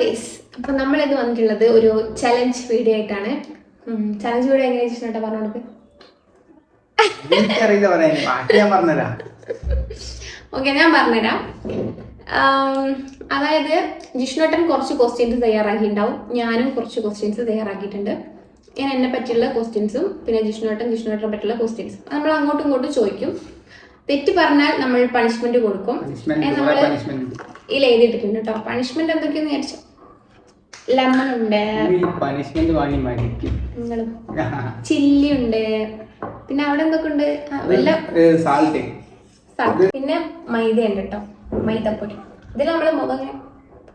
Guys അപ്പൊ നമ്മൾ ഇത് വന്നിട്ടുള്ളത് ഒരു ചലഞ്ച് വീഡിയോ ആയിട്ടാണ്. ചലഞ്ച് വീഡിയോ എങ്ങനെ ചേട്ടാ പറഞ്ഞു കൊടുക്കും? എനിക്കറിയില്ല പറയാൻ ബാക്കി ഞാൻ പറഞ്ഞുതരാം. ഓക്കെ ഞാൻ പറഞ്ഞുതരാം. അതായത് ജിഷ്ണുട്ടൻ കുറച്ച് ക്വസ്റ്റ്യൻസ് തയ്യാറാക്കിയിട്ടുണ്ടാവും. ഞാനും കുറച്ച് ക്വസ്റ്റ്യൻസ് തയ്യാറാക്കിയിട്ടുണ്ട്. ഞാൻ എന്നെ പറ്റിയുള്ള ക്വസ്റ്റ്യൻസും പിന്നെ ജിഷ്ണുട്ടൻ ജിഷ്ണുട്ടനെ പറ്റിയുള്ള ക്വസ്റ്റ്യൻസും നമ്മൾ അങ്ങോട്ടും ഇങ്ങോട്ടും ചോദിക്കും. തെറ്റ് പറഞ്ഞാൽ നമ്മൾ പണിഷ്മെന്റ് കൊടുക്കും. നമ്മൾ ഇതിൽ എഴുതിയിട്ടിട്ടുണ്ട് കേട്ടോ. പണിഷ്മെന്റ് എന്തൊക്കെയെന്ന് വിചാരിച്ചു? ലെമൺ ഉണ്ട് പനിഷ്മെന്റ് വാങ്ങി മരിക്കും. നിങ്ങളും ചില്ലി ഉണ്ട് പിന്നെ അവിടെ എന്തൊക്കെ ഉണ്ട്? സാൾട്ട് പിന്നെ മൈദ ഉണ്ട് കേട്ടോ മൈദപ്പൊടി. ഇതിൽ നമ്മളെ മുഖം ഇങ്ങനെ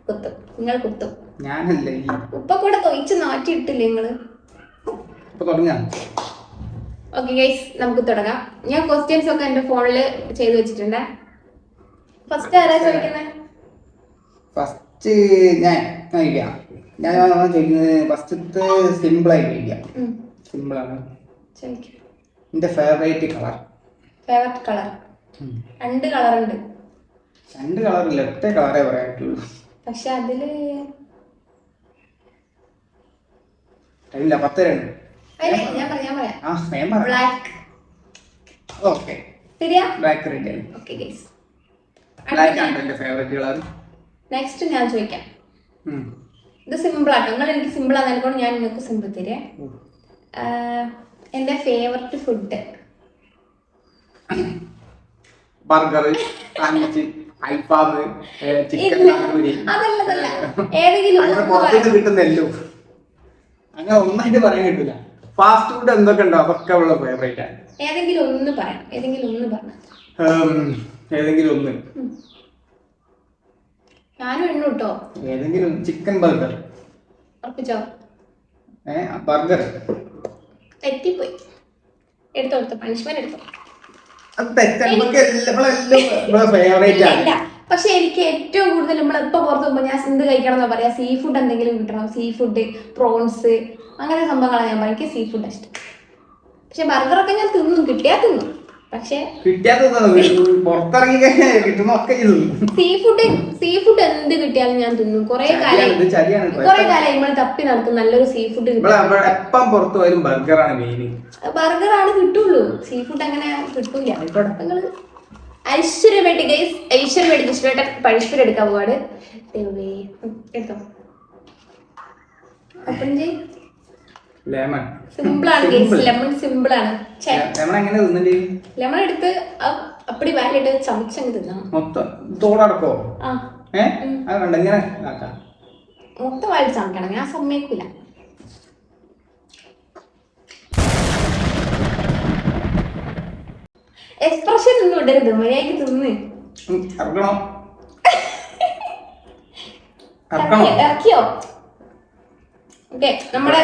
കുത്തും. നിങ്ങൾ കുത്തും. ഞാനല്ല ഉപ്പ കൂടെ തൊയിച്ച് നാട്ടിയിട്ടില്ലേ നിങ്ങൾ? ഓക്കെ ഗൈസ് നമുക്ക് തുടങ്ങാം. ഞാൻ ക്വസ്റ്റ്യൻസ് ഒക്കെ എന്റെ ഫോണിൽ ചെയ്തു വെച്ചിട്ടുണ്ട്. ഫസ്റ്റ് ആരാ ചോദിക്കുന്നത് ഫസ്റ്റ് ഞാൻ ഞാൻ ചോദിക്കുന്നത് ഫസ്റ്റത്തെ സിമ്പിൾ ആയി ചോദിക്കാം സിമ്പിൾ ആണ്. എന്റെ ഫേവറേറ്റ് കളർ ഫേവറേറ്റ് കളർ രണ്ട് കളർ ഉണ്ട്. രണ്ട് കളർ ഒറ്റ കളറേ പറയാൻ പറ്റുള്ളൂ പക്ഷെ അതിൽ പത്ത് രണ്ട് ഞാൻ പറയാം ഞാൻ പറയാം. ആ ഞാൻ പറയാം. ബ്ലാക്ക് ഓക്കെ ശരിയാ? Black red okay guys black ആണ് എന്റെ ഫേവറേറ്റ് കളർ നെക്സ്റ്റ് ഞാൻ ചോദിക്കാം. ഇത് സിമ്പിൾ ആട്ടോ. നിങ്ങൾ എനിക്ക് സിമ്പിൾ ആണെന്നുകൊണ്ട് ഞാൻ നിങ്ങൾക്ക് സിമ്പിൾ തരേ. എന്റെ ഫേവററ്റ് ഫുഡ് ബർഗർ അൽഫാം ചിക്കൻ ഇല്ല. താന്തൂരി അതല്ല അതല്ല. ഏതെങ്കിലും കിട്ടുന്നല്ലോ കിട്ടുന്ന അങ്ങനെ ഒന്നായിട്ട് പറയാൻ കിട്ടില്ല ഫാസ്റ്റ് ഫുഡ് എന്തൊക്കെ ഉണ്ടോ? അതൊക്കെ ഉള്ള ഫേവറേറ്റ് ആണ്. ഏതെങ്കിലും ഒന്ന് പറയാം. ഏതെങ്കിലും ഒന്ന് പറഞ്ഞു ഏതെങ്കിലും ഒന്ന്. ഞാനും എണ്ണു കേട്ടോ ഏതെങ്കിലും ചിക്കൻ ബർഗർ ഉറപ്പിച്ചോ? ഏ ബർഗർ തെറ്റിപ്പോയി. എടുത്തോ എടുത്തോ. പണിഷ്മെന്റ് എടുത്തോ. അത് തെറ്റാണ് നമുക്ക് എല്ലാം ഫേവറേറ്റ് ആണ്. പക്ഷെ എനിക്ക് ഏറ്റവും കൂടുതൽ നമ്മൾ പുറത്തു പുറത്ത് പോകുമ്പോൾ ഞാൻ എന്ത് കഴിക്കണം എന്നാ പറയാ? സീ ഫുഡ് എന്തെങ്കിലും കിട്ടണം. സീ ഫുഡ് പ്രോൺസ് അങ്ങനെ സംഭവങ്ങളാണ് ഞാൻ പറയാം. എനിക്ക് സീ ഫുഡ് ഇഷ്ടം. പക്ഷെ ബർഗറൊക്കെ ഞാൻ തിന്നും. കിട്ടിയാ തിന്നും. പക്ഷെ പുറത്തിറങ്ങി കിട്ടുന്നൊക്കെ സീ ഫുഡ് സീ ഫുഡ് എന്ത് കിട്ടിയാലും ഞാൻ തിന്നും. കുറെ കാലം കുറെ കാലം നമ്മൾ തപ്പി നടക്കും. നല്ലൊരു സീ ഫുഡ് എപ്പം പുറത്ത് പോയാലും ബർഗറാണ് മെയിൻ ബർഗർ ആണ് കിട്ടുള്ളൂ. സീ ഫുഡ് അങ്ങനെ കിട്ടൂല. നിങ്ങൾ ഐശ്വര്യമായിട്ട് ഗൈസ് ഐശ്വര്യമായിട്ട് കൃഷ്ണേട്ടൻ പണിഷ്മെന്റ് എടുക്കാൻ പോവാണ്. ദൈവമേ. ഉം, എടുത്തോ. ഓപ്പൺ ചെയ് ലെമൺ. സിമ്പിൾ. ആണ് ലെമൺ സിമ്പിൾ ആണ് ലെമൺ എങ്ങനെ തിന്നിട്ട്? ലെമൺ എടുത്ത് അപ്പടി വാലിട്ട് ചമച്ചങ്ങ് തിന്നണം മൊത്തം തോടടക്കോ? ഏ? അത് കണ്ട? ഇങ്ങനെ ആക്കാം. മൊത്തം വാലി ചമക്കണം ഞാൻ സമ്മതിക്കില്ല എക്സ്പ്രഷൻ ഒന്നും ഇടരുത്. മര്യാദയ്ക്ക് തിന്ന്. ഇറക്കണോ ഇറക്കിയോ? ഓക്കെ നമ്മുടെ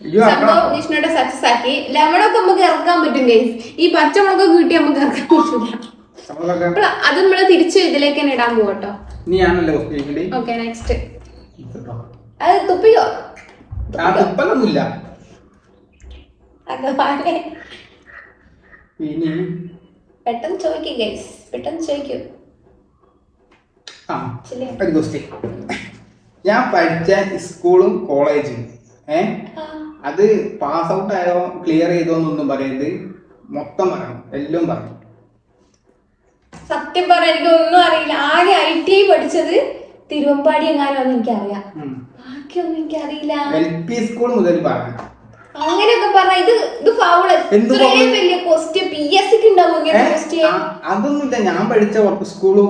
സംഭവം സക്സസ് ആക്കി. ലെമണൊക്കെ നമുക്ക് ഇറക്കാൻ പറ്റും ഗൈസ് ഈ പച്ചമുളകൊക്കെ കിട്ടി നമുക്ക് ഇറക്കാൻ പറ്റില്ല. അപ്പോൾ അത് നമ്മൾ തിരിച്ച് ഇതിലേക്ക് തന്നെ ഇടാൻ പോകട്ടോ നീ ആണല്ലോ കുട്ടിയെങ്കിൽ ഓക്കെ നെക്സ്റ്റ് അത് തുപ്പിക്കോ? ആ തുപ്പലൊന്നുമില്ല. ഭഗവാനെ ഇനി പെട്ടെന്ന് ചോദിക്കും ഗൈസ് പെട്ടെന്ന് ചോദിക്കൂ. ആ ശരിയാ. ഒരു ക്വസ്റ്റ്യൻ ഞാൻ പഠിച്ച സ്കൂളും കോളേജും ഏ? ആ, അത് പാസ് ഔട്ട് ആയോ ക്ലിയർ ചെയ്തോ എന്നൊന്നും പറയരുത്. മൊത്തം പറയണം. എല്ലാം പറയണം. സത്യം പറയാൻ എനിക്ക് ഒന്നും അറിയില്ല. ആകെ ഐ ടി ഐ പഠിച്ചത് തിരുവമ്പാടി എങ്ങാനും എനിക്കറിയാം. ബാക്കിയൊന്നും എനിക്കറിയില്ല. എൽ പി സ്കൂൾ മുതൽ പറയണം. അങ്ങനെയൊക്കെ പറഞ്ഞ ഇത് ഇത് ഫൗൾ ഇത്രയും വലിയ ക്വസ്റ്റ്യൻ പി എസ് സിക്ക് ഉണ്ടാവും ഇങ്ങനെ ക്വസ്റ്റ്യൻ അതൊന്നുമില്ല. ഞാൻ പഠിച്ച സ്കൂളും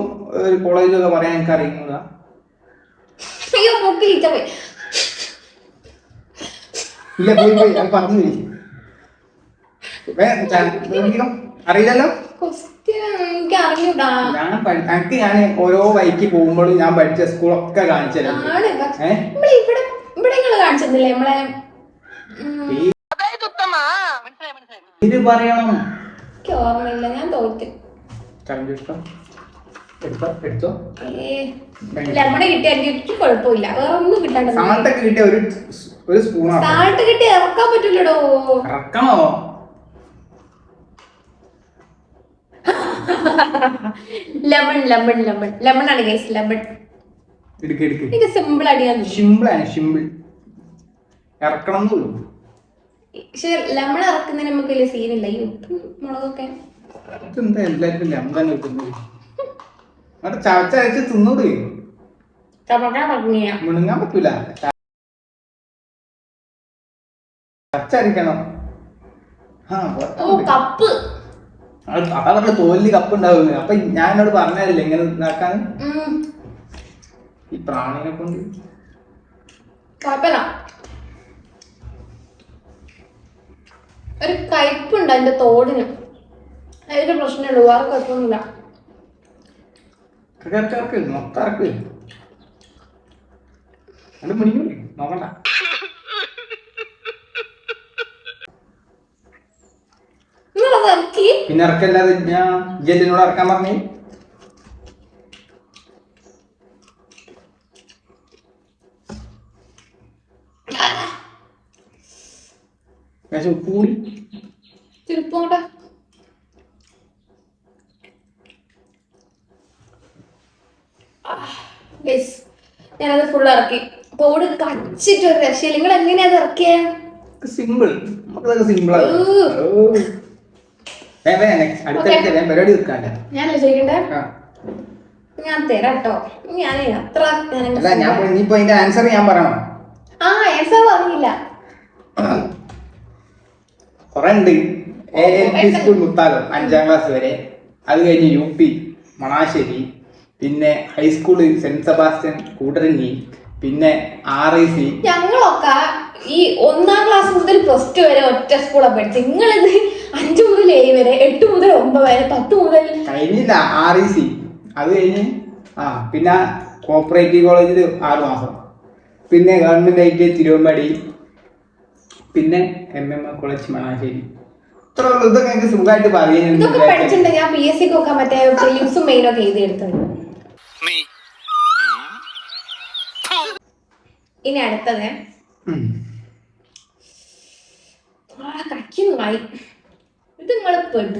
കോളേജും ഒക്കെ പറയാൻ എനിക്ക് അറിയുന്നതാ അയ്യോ മൂക്ക് പോയി. ഇല്ല പോയി പോയി. അത് പറഞ്ഞു തരും. അറിയില്ലല്ലോ? എനിക്ക് അറിഞ്ഞൂടാ. ഞാൻ എനിക്ക് ഞാൻ ഓരോ വഴിക്ക് പോകുമ്പോഴും ഞാൻ പഠിച്ച സ്കൂളൊക്കെ കാണിച്ചു തരാം. ഇവിടെ ഇവിടെ നിങ്ങൾ കാണിച്ചിരുന്നില്ലേ നമ്മളെ? ഇത് പറയണം. എനിക്ക് ഓർമ്മയില്ല ഞാൻ തോറ്റ്. ലെമൺ കിട്ടിയ കുഴപ്പമില്ല. വേറെ ഒന്നും കിട്ടാണ്ട് കിട്ടിയ ഒരു ഒരു സ്പൂണാണ്. സാൾട്ട് കിട്ടി ഇറക്കാൻ പറ്റില്ലടോ. ഇറക്കണോ? ലെമൺ ലെമൺ ലെമൺ ലെമൺ ആണ് ഗൈസ് ലെമൺ എടുക്ക് എടുക്ക് ഇത് സിമ്പിൾ അടിയാൻ സിമ്പിളാണ് സിമ്പിൾ ഇറക്കണം എന്നുള്ളൂ പക്ഷെ ലെമൺ ഇറക്കുന്നതിന് നമുക്ക് വലിയ സീനില്ല ഈ ഉപ്പും മുളകൊക്കെ. എന്താ എല്ലാവർക്കും ലെമൺ തന്നെ കിട്ടുന്നത്? അവിടെ ചവച്ചരച്ച് തിന്നൂടെ? ചവക്കാൻ പറഞ്ഞ മുണുങ്ങാൻ പറ്റൂല. ഓ കപ്പ്. അത് പറഞ്ഞ തോലിൽ കപ്പ് ഉണ്ടാവുന്നത് അപ്പൊ ഞാൻ എന്നോട് പറഞ്ഞതല്ലേ എങ്ങനെ ഇതാക്കാൻ ഈ പ്രാണിനെ കൊണ്ട്. ഒരു കയ്പുണ്ട് അതിന്റെ തോടിന്. അതിന്റെ പ്രശ്നമുള്ളൂ വേറെ കുഴപ്പമൊന്നുമില്ല. മുടിഞ്ഞൂലേ നോക്കണ്ട നിങ്ങളത് ഇറക്കി പിന്നെ ഇറക്കല്ലാതെ ഞാൻ ജെല്ലിനോട് ഇറക്കാൻ പറഞ്ഞു. പക്ഷെ കൂടി ഞാനത് ഫുൾ ഇറക്കി. പോട് കച്ചിട്ട് ഒരു രക്ഷയില്ല. നിങ്ങൾ എങ്ങനെയാ അത് ഇറക്കിയേ? സിമ്പിൾ. നമുക്കതൊക്കെ സിമ്പിളാണ് ഊ. അടുത്ത ആഴ്ച ഞാൻ പരിപാടി വെക്കാണ്ട ഞാനല്ലേ ചോദിക്കണ്ടേ. ഞാൻ ഞാൻ അത്ര ഞാൻ ആൻസർ ഞാൻ പറയണം. ആ ആൻസർ പറഞ്ഞില്ല. കുറെ ഉണ്ട്. എ എൽ പി സ്കൂൾ മുത്താലം അഞ്ചാം ക്ലാസ് വരെ. അത് കഴിഞ്ഞ് യു പി മണാശ്ശേരി. പിന്നെ ഹൈസ്കൂൾ സെന്റ് സെബാസ്റ്റ്യൻ കൂടരഞ്ഞി പിന്നെ ആർ ഐ സി ഞങ്ങളൊക്കെ ഈ ഒന്നാം ക്ലാസ് മുതൽ പ്ലസ് ടു വരെ ഒറ്റ സ്കൂളാണ് പഠിച്ചത്. നിങ്ങളിത് അഞ്ചു മുതൽ ഏഴ് വരെ എട്ട് മുതൽ ഒമ്പത് വരെ പത്ത് മുതൽ കഴിഞ്ഞില്ല ആർ ഇ സി അത് കഴിഞ്ഞ് ആ പിന്നെ കോപ്പറേറ്റീവ് കോളേജിൽ ആറ് മാസം. പിന്നെ ഗവൺമെന്റ് ഐ ടി തിരുവമ്പാടി പിന്നെ എം എം കോളേജ് മണാശ്ശേരി ഇത്ര. ഇതൊക്കെ എനിക്ക് സുഖമായിട്ട് പഠിച്ചിട്ടുണ്ടെങ്കിൽ ഞാൻ പി എസ് സിക്ക് ഒക്കെ മറ്റേ പ്രിലിംസും മെയിനും ഒക്കെ എഴുതി ഇനി അടുത്തത്. കടിക്കുന്നു വായി ഇത് നിങ്ങൾ പെട്ടു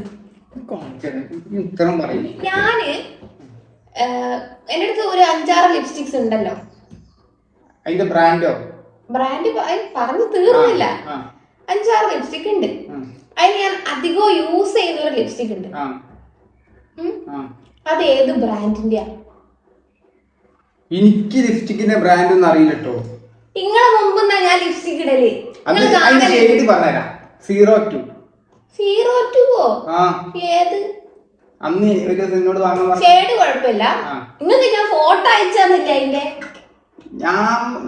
ഞാൻ എന്റെ അടുത്ത് ഒരു അഞ്ചാറ് ലിപ്സ്റ്റിക്സ് ഉണ്ടല്ലോ. അതിന്റെ ബ്രാൻഡോ ബ്രാൻഡ് പറഞ്ഞു തീർന്നില്ല. അഞ്ചാറ് ലിപ്സ്റ്റിക് ഉണ്ട്. അതിൽ അതിന് ഞാൻ അധികം യൂസ് ചെയ്യുന്ന ഒരു ലിപ്സ്റ്റിക് ഉണ്ട് അത് ഏത് ബ്രാൻഡിന്റെ എനിക്ക് ലിപ്സ്റ്റിക്കിന്റെ ബ്രാൻഡ് ഒന്നും അറിയില്ല കേട്ടോ നിങ്ങളെ മുമ്പ് ഞാൻ ലിപ്സ്റ്റിക് ഇടലേ? സീറോ ടു സീറോ ടുവോ ഏത്? അന്ന് ഒരു നിന്നോട് എന്നോട് വാങ്ങാൻ പറഞ്ഞു ഷേഡ് കുഴപ്പമില്ല. നിങ്ങൾക്ക് ഞാൻ ഫോട്ടോ അയച്ചന്നില്ല അതിന്റെ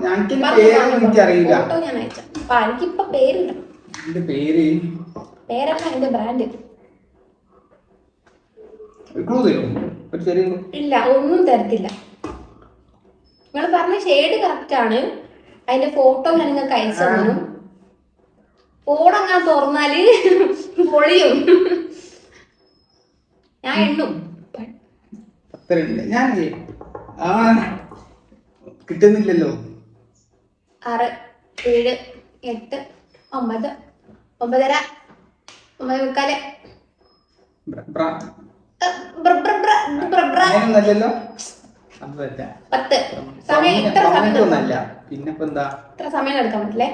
ഞാൻ എനിക്കറിയില്ല ഫോട്ടോ ഞാൻ അയച്ച അപ്പൊ എനിക്കിപ്പൊ പേരില്ല എന്റെ പേര്? പേരല്ല ബ്രാൻഡ്. ഇല്ല ഒന്നും തരത്തില്ല. നിങ്ങൾ പറഞ്ഞ ഷെയ്ഡ് കറക്റ്റ് ആണ്. അതിന്റെ ഫോട്ടോ ഞാൻ നിങ്ങൾക്ക് അയച്ചു തന്നു. ഫോൺ അങ്ങനെ തുറന്നാൽ പൊളിയും. ഞാൻ എണ്ണും. ഞാൻ ആ കിട്ടുന്നില്ലല്ലോ. ആറ് ഏഴ് എട്ട് ഒമ്പത് ഒമ്പതര ഒമ്പത് മുക്കാൽ. പത്ത്. സമയം ഇത്ര സമയം പിന്നെ ഇത്ര സമയം എടുക്കാൻ പറ്റില്ലേ?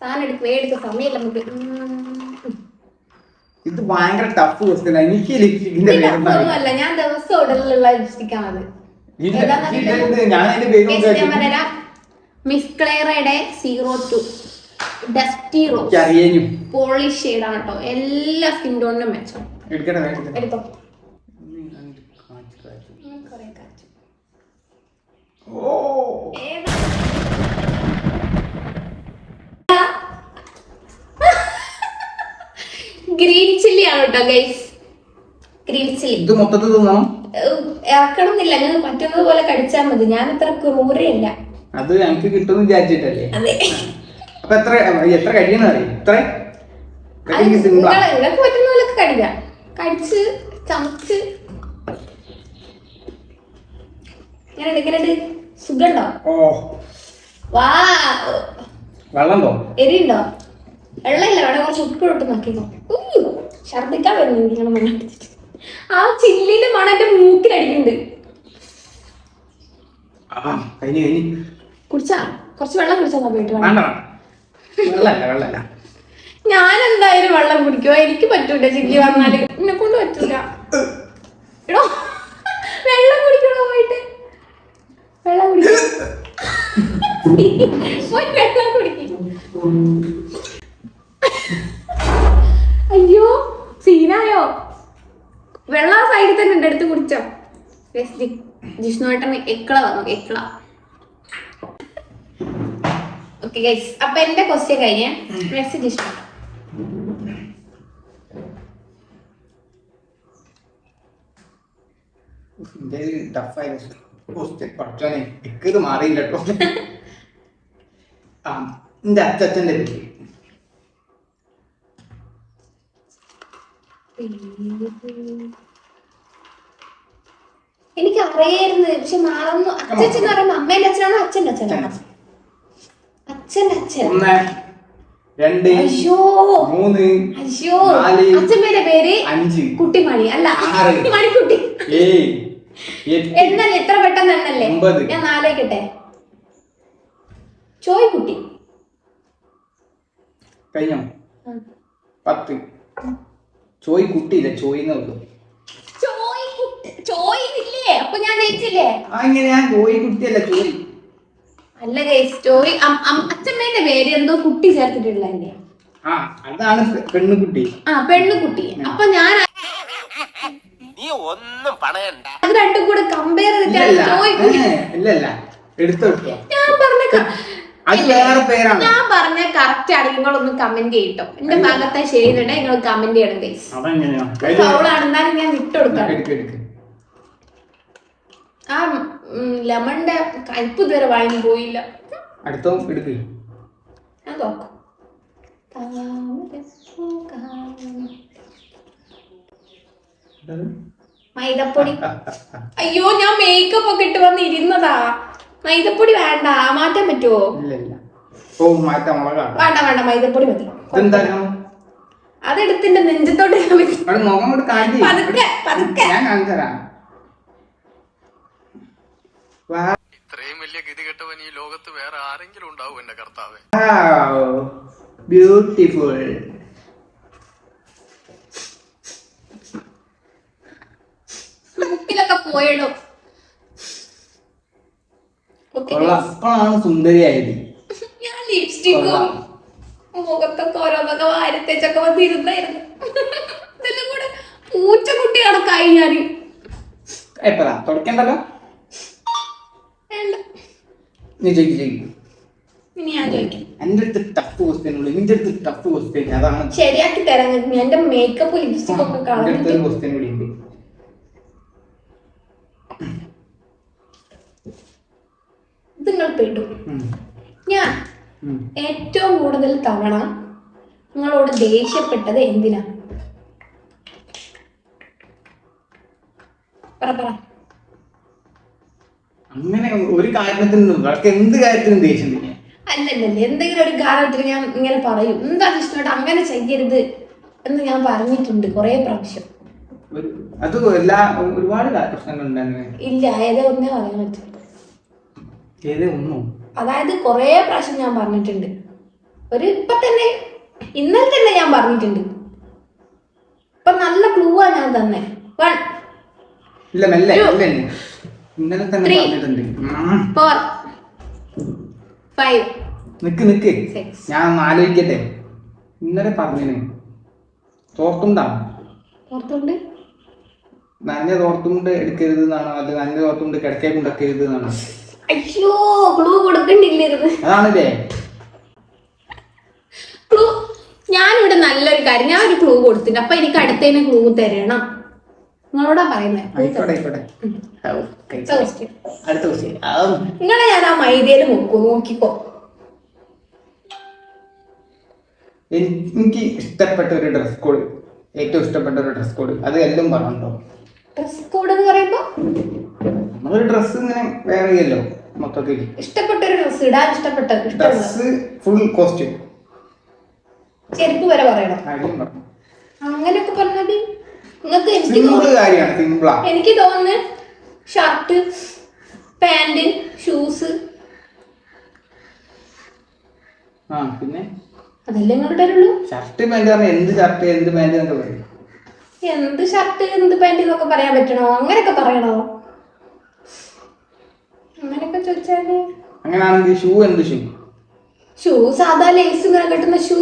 സാധനം എടുക്ക നമുക്ക്. ഉം. ഇത് ഭയങ്കര ടഫ് ക്വസ്റ്റ്യൻ എനിക്ക് ലിപ്സ്റ്റിക്കിന്റെ പേര് പേരൊന്നും അറിയില്ല. ഞാൻ ദിവസം ഇടലുള്ള ലിപ്സ്റ്റിക് ആണ് ഞാൻ എന്റെ പേര് miss ക്ലെയറയുടെ zero two dusty rose polish ഷെയ്ഡാണ് കേട്ടോ എല്ലാ സ്കിൻ ടോണിനും മെച്ചം എടുത്തോ. ഓ. ഏതാ? ഗ്രീൻ ചില്ലി ആണ് കേട്ടോ ഗൈസ് ഗ്രീൻ ചില്ലി ഇത് മൊത്തത്തിൽ തിന്നണം? ഇറക്കണം എന്നില്ല അങ്ങനെ പറ്റുന്നത് പോലെ കടിച്ചാൽ മതി. ഞാൻ അത്ര ക്രൂരയല്ല. അത് ഞങ്ങൾക്ക് കിട്ടും വിചാരിച്ചിട്ടല്ലേ? അതെ. അപ്പൊ എത്ര എത്ര കഴിയണം അറിയാം? ഇത്ര നിങ്ങൾക്ക് പറ്റുന്ന പോലെ കടിക്കാം. കടിച്ച് ചമച്ച്. ഇങ്ങനെ ഇങ്ങനെ സുഖണ്ടോ? ഓ. വാ. എരിയുണ്ടോ? വെള്ളമില്ല വേണം കുറച്ച് ഉപ്പ് ഇട്ട് നോക്കിക്കോ ഛർദിക്കാൻ വരുന്നു നിങ്ങളെ മണം. ആ ചില്ലിന്റെ മണം എന്റെ മൂക്കിലടിക്കുന്നുണ്ട്. കുടിച്ചാ? കുറച്ച് വെള്ളം കുടിച്ചാ പോയിട്ട് വേണം ഞാൻ എന്തായാലും വെള്ളം കുടിക്കുമോ എനിക്ക് പറ്റൂല ചില്ലി വന്നാൽ. എന്നെ കൊണ്ട് പറ്റൂല എടോ വെള്ളം കുടിക്കണോ പോയിട്ട് വെള്ളം കുടിക്കും പോയി വെള്ളം കുടിക്കും അയ്യോ സീനായോ വെള്ളം ആ സൈഡിൽ തന്നെ ഉണ്ട് എടുത്ത് കുടിച്ചോ ജിഷ്ണുവേട്ടൻ എക്കള വന്നു എക്കള. ഓക്കെ ഗൈസ് അപ്പൊ എന്റെ ക്വസ്റ്റ്യൻ കഴിഞ്ഞ മെസ്സേജ് ഇഷ്ടം. മാറിയില്ല കേട്ടോ. ആ എന്റെ പേര്. എനിക്ക് അറിയായിരുന്നു പക്ഷെ മറന്നു അച്ഛൻ എന്ന് പറയുമ്പോ അമ്മേന്റെ അച്ഛനാണോ അച്ഛന്റെ അച്ഛനാണോ? അച്ഛന്റെ അച്ഛൻ. രണ്ട് അയ്യോ. മൂന്ന് അയ്യോ. അച്ഛമ്മയുടെ പേര് അഞ്ച് കുട്ടിമണി. അല്ല ആറ്. മണിക്കുട്ടി. എന്നല്ലേ എത്ര പെട്ടെന്ന് എന്നല്ലേ. ഞാൻ നാലേക്കട്ടെ ചോയ്ക്കുട്ടി. കഴിഞ്ഞോ. പത്ത്. ചോയ് കുട്ടിയില്ല ചോയ്ന്നുള്ളൂ ചോയ്ക്കുട്ടി ചോയ്ന്നില്ലേ അപ്പൊ ഞാൻ ജയിച്ചില്ലേ ആ ഞാൻ ചോയ് കുട്ടിയല്ല ചോയ്. അല്ല ഗൈസ് ചോയ് അച്ഛമ്മേന്റെ പേര് എന്തോ കുട്ടി ചേർത്തിട്ടുള്ളതല്ലേ ആ അതാണ് പെണ്ണുകുട്ടി ആ പെണ്ണുകുട്ടി അപ്പൊ ഞാൻ നീ ഒന്നും പണയണ്ട. അത് രണ്ടും കൂടെ കമ്പയർ ചെയ്തിട്ടാണ് ഇല്ലല്ല. ചോയ്ക്കുട്ടി ഇല്ലല്ല. എടുത്തോ ഞാൻ പറഞ്ഞ ക- അത് വേറെ പേരാണ്. ഞാൻ പറഞ്ഞ കറക്റ്റ് ആണ്. നിങ്ങളൊന്ന് കമന്റ് ചെയ്യട്ടോ. എന്റെ ഭാഗത്തെ ശരിയുണ്ടെങ്കിൽ നിങ്ങൾ കമന്റ് ചെയ്യണം ഗൈസ് അതെങ്ങനെയാ? ഫൗളാണെന്നാലും ഞാൻ വിട്ടുകൊടുക്കാം എടുക്ക് എടുക്ക്. ആ ലെമണിന്റെ കയ്പ് ഇതുവരെ വാങ്ങി പോയില്ല. അടുത്തോ എടുക്ക്. ഞാൻ നോക്കാം. മൈദപ്പൊടി. അയ്യോ ഞാൻ മേക്കപ്പ് ഒക്കെ ഇട്ട് വന്ന് ഇരുന്നതാ. മൈദപ്പൊടി വേണ്ട മാറ്റാൻ പറ്റുമോ ഇല്ല ഇല്ല ഓ വേണ്ട വേണ്ട മൈദപ്പൊടി മതി. അതെടുത്തിന്റെ നെഞ്ചത്തോട്ട് പോയടും പതുക്കെ ഇത്രയും വലിയ ഗതികെട്ടവൻ ഈ ലോകത്ത് വേറെ ആരെങ്കിലും ഉണ്ടാവും എന്റെ കർത്താവേ. ബ്യൂട്ടിഫുൾ മുക്കിലൊക്കെ പോയിടും. കൊള്ളാം. അപ്പോഴാണ് സുന്ദരിയായത്. ഞാൻ ലിപ്സ്റ്റിക്കും. മുഖത്തൊക്കെ ഓരോന്നൊക്കെ വാരത്തേച്ചൊക്കെ വന്നിരുന്നായിരുന്നു. ഇതെല്ലാം കൂടെ പൂച്ചക്കുട്ടിയാണ് കൈ ഞാൻ എപ്പഴാ? തുടക്കണ്ടല്ലോ? വേണ്ട. നീ ചോദിക്കും ചോദിക്കും ഇനി ഞാൻ ചോദിക്കാം എന്റെ അടുത്ത് ടഫ് ക്വസ്റ്റ്യൻ ഉള്ളു. നിന്റെ അടുത്ത് ടഫ് ക്വസ്റ്റ്യൻ അതാണ് ശരിയാക്കി തരാൻ എന്റെ മേക്കപ്പ് ലിപ്സ്റ്റിക് ഒക്കെ എന്റെ കളഞ്ഞിട്ട് ക്വസ്റ്റ്യൻ കൂടി ഉണ്ട് ഇത് നിങ്ങൾ പെട്ടു. ഞാൻ ഏറ്റവും കൂടുതൽ തവണ നിങ്ങളോട് ദേഷ്യപ്പെട്ടത് എന്തിനാ? അങ്ങനെ ഒരു കാര്യത്തിനും എന്ത് കാര്യത്തിനും ദേഷ്യം അല്ലല്ലല്ല എന്തെങ്കിലും ഒരു കാരണത്തിൽ ഞാൻ ഇങ്ങനെ പറയും. എന്താ ഇഷ്ടമായിട്ട് അങ്ങനെ ചെയ്യരുത് എന്ന് ഞാൻ പറഞ്ഞിട്ടുണ്ട് കുറെ പ്രാവശ്യം. അത് എല്ലാ ഒരുപാട് പ്രശ്നങ്ങളുണ്ട് ഇല്ല ഏതോ ഒന്നേ പറയാൻ പറ്റും ഏതേ ഒന്നും അതായത് കുറെ പ്രാവശ്യം ഞാൻ പറഞ്ഞിട്ടുണ്ട്. ഒരു ഇപ്പൊ തന്നെ ഇന്നലെ തന്നെ ഞാൻ പറഞ്ഞിട്ടുണ്ട്. ഇപ്പൊ നല്ല ക്ലൂ ആ ഞാൻ തന്നെ. വൺ. ഫോർ ഫൈവ് നിക്ക് നിക്ക്. ഞാൻ ഒന്ന് ആലോചിക്കട്ടെ. ഇന്നലെ പറഞ്ഞിന്. തോർത്തുണ്ടാ? നനഞ്ഞ തോർത്തുകൊണ്ട് എടുക്കരുത് എന്നാണോ? അല്ലെങ്കിൽ നനഞ്ഞ തോർത്തുകൊണ്ട് കിടക്കേ കൊണ്ടക്കരുത് എന്നാണോ? അയ്യോ ക്ലൂ കൊടുക്കണ്ടില്ലായിരുന്നു അതാണല്ലേ ക്ലൂ ഞാനിവിടെ നല്ലൊരു കാര്യം ഞാൻ ഒരു ക്ലൂ കൊടുത്തിട്ടുണ്ട്. അപ്പൊ എനിക്ക് അടുത്തതിന് ക്ലൂ തരണം. നിങ്ങളോടാ പറയുന്നത് നിങ്ങളെ ഞാൻ ആ മൈദയിൽ നോക്കൂ നോക്കിക്കോ. എനിക്ക് ഇഷ്ടപ്പെട്ട ഒരു ഡ്രസ് കോഡ് ഏറ്റവും ഇഷ്ടപ്പെട്ട ഒരു ഡ്രസ് കോഡ് അത് എല്ലാം പറഞ്ഞോ ഡ്രസ് കോഡ് എന്ന് പറയുമ്പോ? നമ്മളൊരു ഡ്രസ്സ് ഇങ്ങനെ വേറെ ചെയ്യല്ലോ മൊത്തത്തിൽ ഇഷ്ടപ്പെട്ട ഒരു ഡ്രസ് ഇടാൻ ഇഷ്ടപ്പെട്ട ഇഷ്ടമുള്ള ഡ്രസ്സ് ഫുൾ കോസ്റ്റ്യൂം ചെരുപ്പ് വരെ പറയണം. കാര്യം പറഞ്ഞു അങ്ങനെയൊക്കെ പറഞ്ഞത് നിങ്ങൾക്ക് എനിക്ക് സിമ്പിൾ തോന്നുന്നു കാര്യമാണ് സിമ്പിളാ എനിക്ക് തോന്നുന്നു ഷർട്ട് പാന്റ് ഷൂസ് ആ പിന്നെ? അതല്ലേ നിങ്ങളുടെ ഉള്ളൂ ഷർട്ട് പാന്റ് പറഞ്ഞാൽ എന്ത് ഷർട്ട് എന്ത് പാന്റ് എന്നൊക്കെ പറയും. എന്ത് ഷർട്ട് എന്ത് പാന്റ് എന്നൊക്കെ പറയാൻ പറ്റണോ? അങ്ങനെയൊക്കെ പറയണോ? അങ്ങനെയൊക്കെ ചോദിച്ചാൽ. അങ്ങനെയാണെങ്കിൽ ഷൂ എന്ത് ഷൂ? ഷൂ സാധാ ലേസ് ഇങ്ങനെ കെട്ടുന്ന ഷൂ.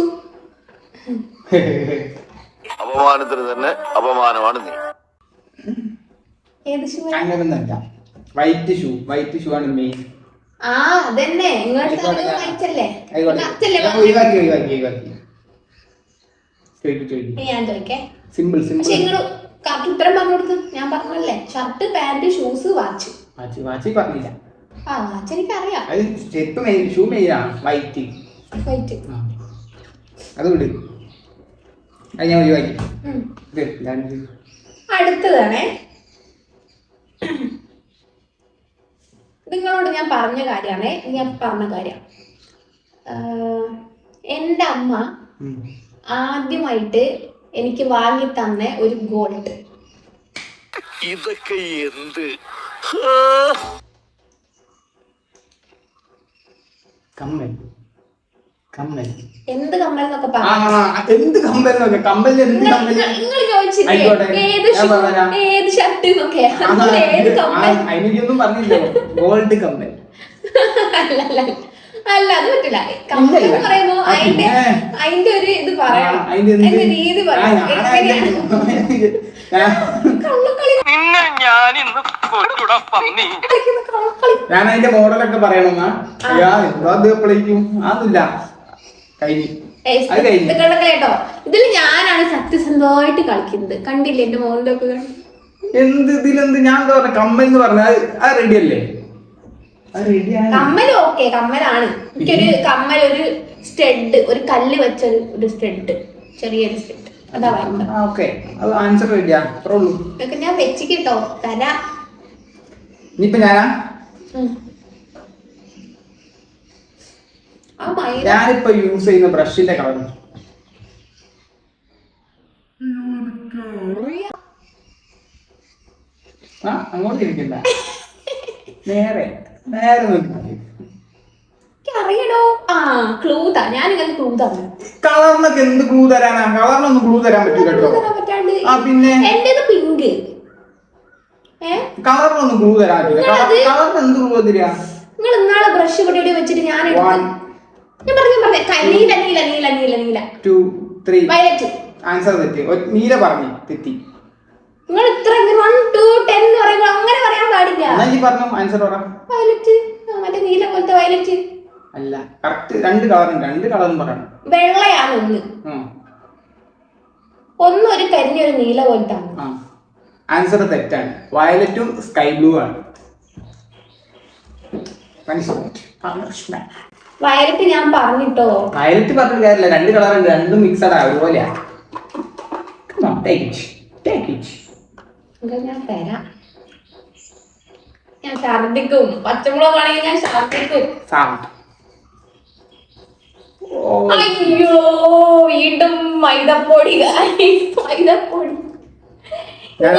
അപമാനത്തിന് തന്നെ അപമാനമാണ് നീ. ഏത് ഷൂ അങ്ങനൊന്നല്ല വൈറ്റ് ഷൂ. വൈറ്റ് ഷൂ ആണ് മെയിൻ ആ അതന്നെ. ഇങ്ങോട്ട് ഒഴിവാക്കി ഒഴിവാക്കി ഒഴിവാക്കി. ഞാൻ ചോദിക്കേ. സിമ്പിൾ പക്ഷെ സിമ്പിൾ കറക്റ്റ് ഉത്തരം പറഞ്ഞു കൊടുത്തു ഞാൻ പറഞ്ഞല്ലേ shirt pant shoes watch watch watch പറഞ്ഞില്ല. ആ വാച്ച് എനിക്കറിയാം അത് സ്റ്റെപ്പ് മെയിൻ ഷൂ മെയിനാണ് വൈറ്റ്. വൈറ്റ്. അത് വിട്. അത് ഞാൻ ഒഴിവാക്കി. ഇത് രണ്ട്. അടുത്തതാണേ. നിങ്ങളോട് ഞാൻ പറഞ്ഞ കാര്യമാണേ ഞാൻ പറഞ്ഞ കാര്യം. എന്റെ അമ്മ. ആദ്യമായിട്ട് എനിക്ക് വാങ്ങി തന്ന ഒരു ഗോൾഡ്. ഇതൊക്കെ എന്ത്? കമ്മൽ. കമ്മൽ. എന്ത് കമ്മൽ എന്നൊക്കെ പറഞ്ഞു എന്ത് കമ്മൽ എന്നൊക്കെ. കമ്മൽ എന്ത് കമ്മൽ നിങ്ങൾ ചോദിച്ചില്ലേ? ഏത് ഷർട്ട് എന്നൊക്കെ? അതിനൊന്നും പറഞ്ഞില്ലോ? ഗോൾഡ് കമ്മൽ. അല്ല അത് പറ്റില്ല കമ്മൽ എന്ന്. പറയുമ്പോ അതിന്റെ അതിന്റെ ഒരു ഇത് പറയണം. അതിന്റെ രീതി പറയണം. നിന്നെ ഞാൻ ഇന്ന് പന്നി ഞാൻ അതിന്റെ മോഡലൊക്കെ പറയണമെന്നാ അയ്യാ എന്തോ അത് എപ്പോഴേക്കും അതൊന്നുമില്ല. കഴിഞ്ഞു. കേട്ടോ. ഇതിൽ ഞാനാണ് സത്യസന്ധമായിട്ട് കളിക്കുന്നത്. കണ്ടില്ലേ എന്റെ മോളിന്റെ ഒക്കെ കണ്ടു? എന്ത് ഇതിലെന്ത്? ഞാൻ എന്താ പറഞ്ഞ? കമ്മൽ എന്ന് പറഞ്ഞ. അത് റെഡി അല്ലേ കമ്മൽ റെഡിയാണ്. കമ്മലും ഓക്കെ കമ്മലാണ്. എനിക്കൊരു കമ്മൽ ഒരു സ്റ്റെഡ് ഒരു കല്ല് വെച്ച ഒരു- സ്റ്റെഡ്. ചെറിയൊരു സ്റ്റഡ്. അതാ ഓക്കെ. ആൻസർ റെഡിയാ. അത്രേ ഉള്ളൂ. ഇതൊക്കെ ഞാൻ വെച്ചിട്ടോ തരാ. ഇനിയിപ്പോ ഞാനാ? ഉം. ആ മൈദ ഞാനിപ്പോ യൂസ് ചെയ്യുന്ന ബ്രഷിന്റെ കളർ ആ അങ്ങോട്ട് ഇരിക്കണ്ട. നേരെ നേരെ നോക്കി. അറിയണോ ആ ക്ലൂതാ ഞാൻ ഇങ്ങനെ ക്ലൂ തന്നെ. കളറിനൊക്കെ എന്ത് ക്ലൂ തരാനാ? കളറിനൊന്നും ക്ലൂ തരാൻ പറ്റില്ല കേട്ടോ. തരാൻ പറ്റാണ്ട് ആ പിന്നെ? എന്റേത് പിങ്ക് കളറിനൊന്നും ക്ലൂ തരാൻ പറ്റൂല. നിങ്ങളത് കളറിന് എന്ത് ക്ലൂ തരാ? നിങ്ങൾ ഇന്നാളെ ബ്രഷ് ഇവിടെ ഇവിടെ വെച്ചിട്ട് ഞാൻ ഞാൻ പറഞ്ഞു പറഞ്ഞു. നീല നീല നീല നീല നീല. ടു ത്രീ വയലറ്റ് ആൻസർ തെറ്റി. നീല പറഞ്ഞു. തെറ്റി. നിങ്ങൾ ഇത്ര വൺ ടു ടെൻ എന്ന് പറയുമ്പോൾ അങ്ങനെ പറയാൻ പാടില്ല. എന്നാ ഈ പറഞ്ഞു? ആൻസർ പറ. വയലറ്റ് മറ്റേ നീല പോലത്തെ വയലറ്റ് അല്ല കറക്റ്റ് രണ്ട് കളറുണ്ട് രണ്ട് കളറും പറയണം. വെള്ളയാണ് ഒന്ന്. ഒന്ന് ഒരു കരിഞ്ഞ ഒരു നീല പോലത്താണ് ആൻസർ തെറ്റാണ്. വയലറ്റും സ്കൈ ബ്ലൂ ആണ്. വയലറ്റ് ഞാൻ പറഞ്ഞിട്ടോ? വയലറ്റ് പറഞ്ഞ കാര്യമില്ല. രണ്ട് കളറുണ്ട് രണ്ടും മിക്സഡ് ആ ഒരുപോലെയാ Come on, take it. Take it. ഇത് ഞാൻ തരാം. ഞാൻ ഛർദിക്കും പച്ചമുളകാണെങ്കിൽ ഞാൻ ഛർദിക്കും അയ്യോ വീണ്ടും മൈദപ്പൊടി. മൈദപ്പൊടി. ഞാൻ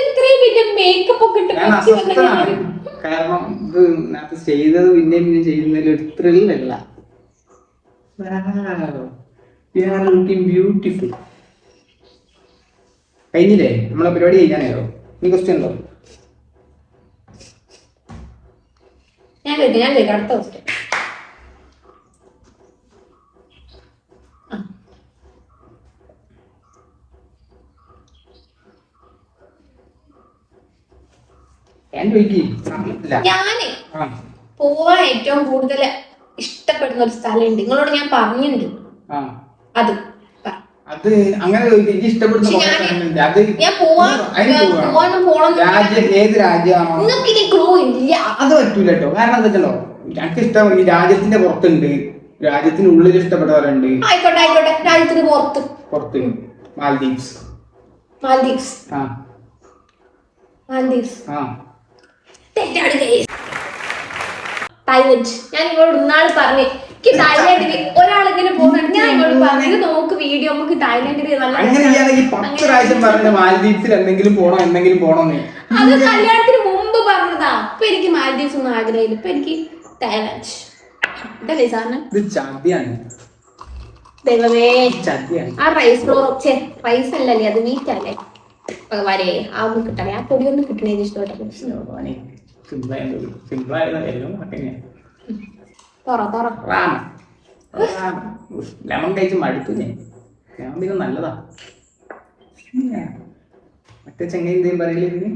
ഇത്രയും വലിയ മേക്കപ്പ് ഒക്കെ ഇട്ട് ഞാൻ അസ്വസ്ഥനാണ്. കാരണം ഇത് ഇതിനകത്ത് ചെയ്തത് പിന്നെയും പിന്നെ ചെയ്യുന്നതിൽ ഒരു ത്രില്ലല്ല ബ്യൂട്ടിഫുൾ കഴിഞ്ഞില്ലേ? നമ്മളെ പരിപാടി കഴിഞ്ഞാണല്ലോ ഇനി ക്വസ്റ്റ്യൻ ഉണ്ടോ? ഞാൻ ചോദിക്കാം ഞാൻ ചോദിക്കാം അടുത്ത ക്വസ്റ്റ്യൻ ഞാൻ പോവാൻ ഏറ്റവും കൂടുതൽ ഇഷ്ടപ്പെടുന്ന ഒരു സ്ഥലമുണ്ട്. നിങ്ങളോട് ഞാൻ പറഞ്ഞിട്ടുണ്ട്. അത്. അത് അങ്ങനെ ഞാൻ പോവാൻ പോണം ഏത് രാജ്യമാണോ? നിങ്ങൾക്ക് ഇനി ക്ലൂ ഇല്ല. അത് പറ്റൂല കേട്ടോ. കാരണം എന്താ വെച്ചോ എനിക്ക് ഇഷ്ടം ഈ രാജ്യത്തിന്റെ പുറത്തുണ്ട്. രാജ്യത്തിനുള്ളിൽ ഇഷ്ടപ്പെട്ടവരുണ്ട്. ആയിക്കോട്ടെ ആയിക്കോട്ടെ. രാജ്യത്തിന് പുറത്ത്. പുറത്ത്. മാൽദീവ്സ് മാൽദീവ്സ് ആ. മാൽദീവ്സ് ആ. തെറ്റാണ്. തായ്ലൻഡ് ഞാൻ നിങ്ങളോട് ഇന്നാൾ പറഞ്ഞു എനിക്ക് തായ്ലാൻഡിൽ ഒരാളിങ്ങനെ പോകുന്നുണ്ട് ഞാൻ നിങ്ങളോട് പറഞ്ഞു നോക്ക് വീഡിയോ നമുക്ക് നല്ല എന്തെങ്കിലും പോണോ എന്തെങ്കിലും പോണോന്ന്. അത് കല്യാണത്തിന് മുമ്പ് പറഞ്ഞത്. അപ്പൊ എനിക്ക് മാലദ്വീപ്സ് ഒന്നും ആഗ്രഹമില്ല. ഇപ്പൊ എനിക്ക് തായ്ലാൻഡ് ഇതല്ലേ സാറിന്? ഇത് ചതിയാണ്. ദൈവമേ. ചതിയാണ്. ആ റൈസ് ഫ്ലോർ ചേ റൈസ് അല്ലല്ലേ? അത് മീറ്റ് അല്ലേ? ഭഗവാനെ ആ ഒന്നും കിട്ടണേ ആ പൊടിയൊന്നും കിട്ടണേ ഇഷ്ടപ്പെട്ടു സിമ്പിളായത് സിമ്പിളായത് എല്ലാം കണക്കന്നെ തുറ തുറ റാമ ലെമൺ കഴിച്ച് മടുത്തു ഞാൻ ഞാൻ പിന്നെ നല്ലതാ മറ്റേ ചെങ്ങ എന്തേലും പറയില്ലേ ഇതിന്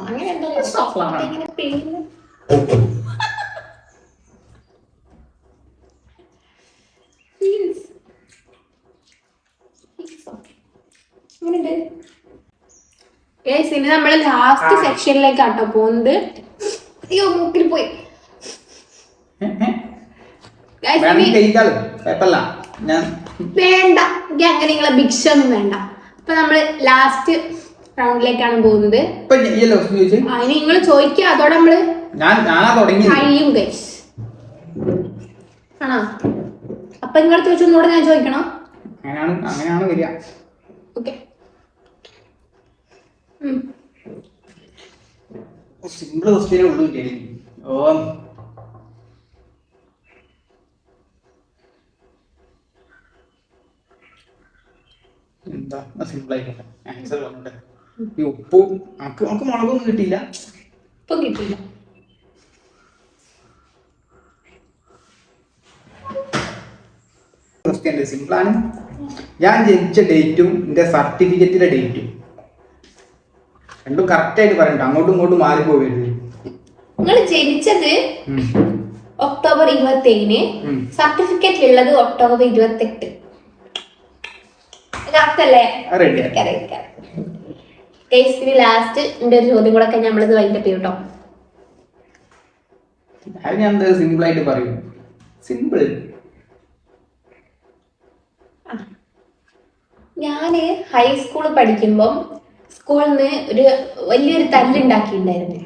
അങ്ങനെ ഇനി നമ്മൾ ലാസ്റ്റ് സെക്ഷനിലേക്ക് ആട്ടോ പോകുന്നത് അയ്യോ മൂക്കിൽ പോയി. വേണ്ട. എനിക്ക് അങ്ങനെ നിങ്ങളെ ഭിക്ഷ ഒന്നും വേണ്ട. അപ്പൊ നമ്മൾ ലാസ്റ്റ് റൗണ്ടിലേക്കാണ് പോകുന്നത്. അതിന് നിങ്ങൾ ചോദിക്കുക അതോടെ നമ്മൾ കഴിയും ഗൈസ് ആണോ? അപ്പൊ നിങ്ങൾ ചോദിച്ചൊന്നുകൂടെ ഞാൻ ചോദിക്കണം? അങ്ങനെയാണ് അങ്ങനെയാണ് വരിക. ഓക്കെ സിമ്പിൾ ക്വസ്റ്റ്യനേ ഉള്ളൂ ശരി. ഓ എന്താ? സിമ്പിൾ ആയിക്കോട്ടെ. ആൻസർ പറഞ്ഞോട്ടെ ഈ ഉപ്പും നമുക്ക് നമുക്ക് മുളകൊന്നും കിട്ടിയില്ല. ഇപ്പൊ കിട്ടില്ല ക്വസ്റ്റ്യൻ സിമ്പിൾ ആണ്. ഞാൻ ജനിച്ച ഡേറ്റും എന്റെ സർട്ടിഫിക്കറ്റിലെ ഡേറ്റും രണ്ടും കറക്റ്റ് ആയിട്ട് പറയണ്ട. അങ്ങോട്ടും ഇങ്ങോട്ടും മാറി പോവരുത് നിങ്ങൾ ജനിച്ചത് ഒക്ടോബർ ഇരുപത്തി ഏഴിന് സർട്ടിഫിക്കറ്റ് ഉള്ളത് ഒക്ടോബർ ഇരുപത്തി എട്ട്. ലാസ്റ്റ് എന്റെ ഒരു ചോദ്യം കൂടെ ഒക്കെ നമ്മളിത് വൈകിട്ട് കേട്ടോ അത് ഞാൻ സിമ്പിൾ ആയിട്ട് പറയും. സിമ്പിൾ ഞാൻ ഹൈസ്കൂൾ പഠിക്കുമ്പം സ്കൂളിൽ നിന്ന് ഒരു വലിയൊരു തല്ലുണ്ടാക്കിയിട്ടുണ്ടായിരുന്നു.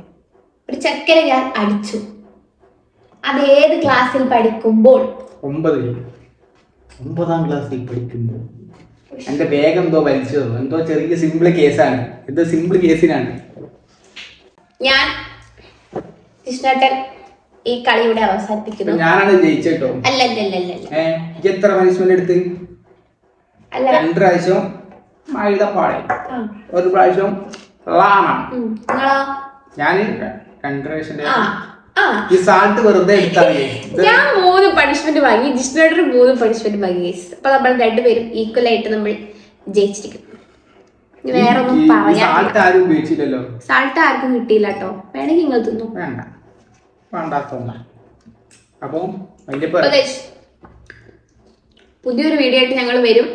ഒരു ചക്കര ഞാൻ അടിച്ചു. അത് ഏത് ക്ലാസ്സിൽ പഠിക്കുമ്പോൾ? ഒമ്പതിൽ. ഒമ്പതാം ക്ലാസ്സിൽ പഠിക്കുമ്പോൾ. എന്റെ ബാഗ് എന്തോ വലിച്ചതോ എന്തോ ചെറിയ സിമ്പിൾ കേസാണ് എന്തോ സിമ്പിൾ കേസിനാണ് ഞാൻ കൃഷ്ണേട്ടൻ ഈ കളി ഇവിടെ അവസാനിപ്പിക്കുന്നു. ഞാനാണ് ജയിച്ചോ അല്ല അല്ല അല്ല അല്ല എത്ര മനുഷ്യ എടുത്ത്? രണ്ട് പ്രാവശ്യം മൈദപ്പാടെ. ഒരു പ്രാവശ്യം. നിങ്ങളോ? ഞാൻ രണ്ട് പ്രാവശ്യം ഈ സാൾട്ട് വെറുതെ ഞാൻ മൂന്ന് പണിഷ്മെന്റ് വാങ്ങി. ജിഷ്ണേട്ടന് മൂന്ന് പണിഷ്മെന്റ് വാങ്ങി. അപ്പൊ നമ്മൾ രണ്ടുപേരും ഈക്വൽ ആയിട്ട് നമ്മൾ ജയിച്ചിരിക്കും. വേറെ ഒന്നും സാൾട്ട് ആർക്കും കിട്ടിയില്ല കേട്ടോ. വേണമെങ്കിൽ നിങ്ങൾ തിന്നു. വേണ്ട. അപ്പൊ പുതിയൊരു വീഡിയോ ആയിട്ട് ഞങ്ങൾ വരും.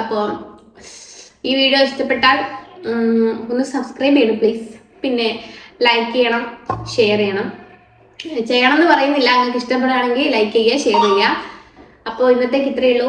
അപ്പോൾ ഈ വീഡിയോ ഇഷ്ടപ്പെട്ടാൽ ഒന്ന് സബ്സ്ക്രൈബ് ചെയ്യണം പ്ലീസ് പിന്നെ ലൈക്ക് ചെയ്യണം ഷെയർ ചെയ്യണം. ചെയ്യണം എന്ന് പറയുന്നില്ല. നിങ്ങൾക്ക് ഇഷ്ടപ്പെടുകയാണെങ്കിൽ ലൈക്ക് ചെയ്യുക ഷെയർ ചെയ്യുക. അപ്പോൾ ഇന്നത്തേക്ക് ഇത്രയേ ഉള്ളൂ.